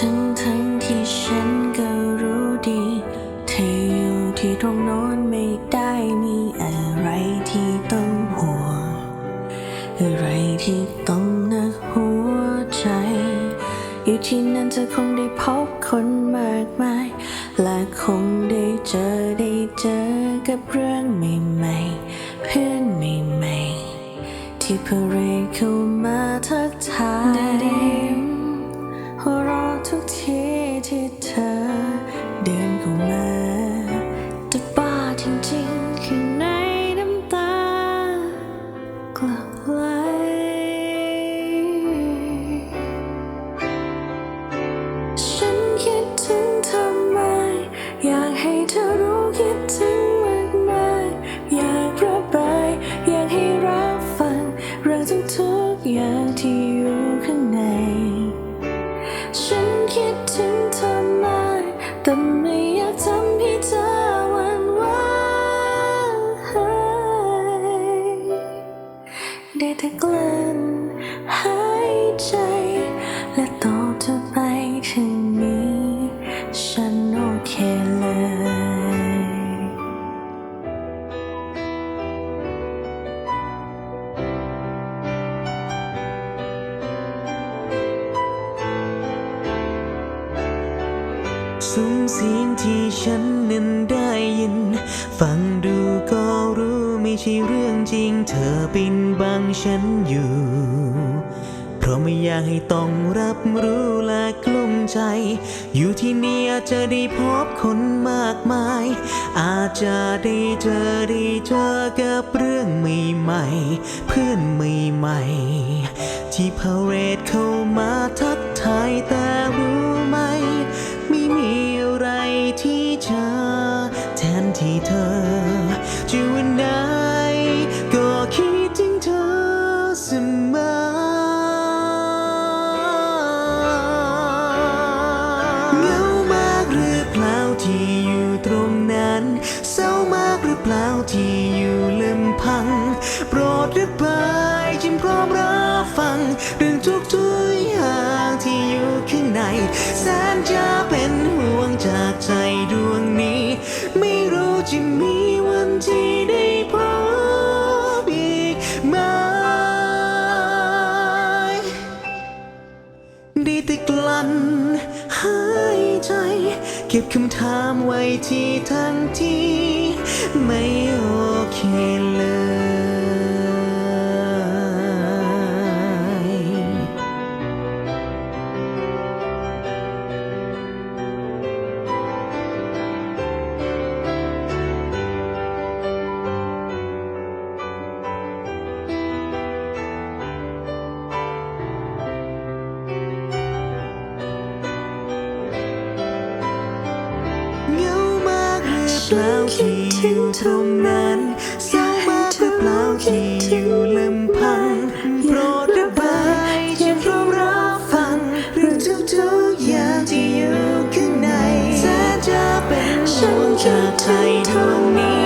ทั้งทั้งที่ฉันก็รู้ดีที่อยู่ที่ตรงโน้นไม่ได้มีอะไรที่ต้องห่วง อะไรที่ต้องหนักหัวใจ อยู่ที่นั่นเธอคงได้พบคนมากมาย และคงได้เจอได้เจอกับเรื่องใหม่ๆ เพื่อนใหม่ๆ ที่เพเรดเข้ามาทักทาย หัวเราะทุกทีที่เธอ ซุ้มเสียงที่ฉันนั้นได้ยิน ฟังดูก็รู้ไม่ใช่เรื่องจริง เธอปินบังฉันอยู่ เพราะไม่อยากให้ต้องรับรู้และกลุ้มใจ อยู่ที่นี่อาจจะได้พบคนมากมาย อาจจะได้เจอได้เจอกับเรื่องใหม่ๆ เพื่อนใหม่ๆที่พาเรดเข้ามาทักทาย ที่จะแทนที่เธอจะวันไหนก็คิดถึงเธอเสมอเหงามากหรือเปล่าที่อยู่ตรงนั้นเศร้ามากหรือเปล่าที่อยู่ลำพัง โปรดระบายฉันพร้อมรับฟังเรื่องทุกทุกอย่างที่อยู่ข้างในแสนจะเป็นห่วงจากใจ ดวงนี้ ไม่รู้จะมีวันที่ได้พบอีกไหมได้แต่กลั้นหายใจ เก็บคำถามไว้ที่ทั้งที่ ไม่โอเคากหรือเปล่าที่อยู่ตรงนั้นเศร้ามากหรือเปล่าคิดอยู่ลำพังโปรดระบายฉันพร้อมรับฟังเรื่องทุกๆอย่างที่อยู่ข้างในแสนจะเป็นห่วงจากใจดวงนี้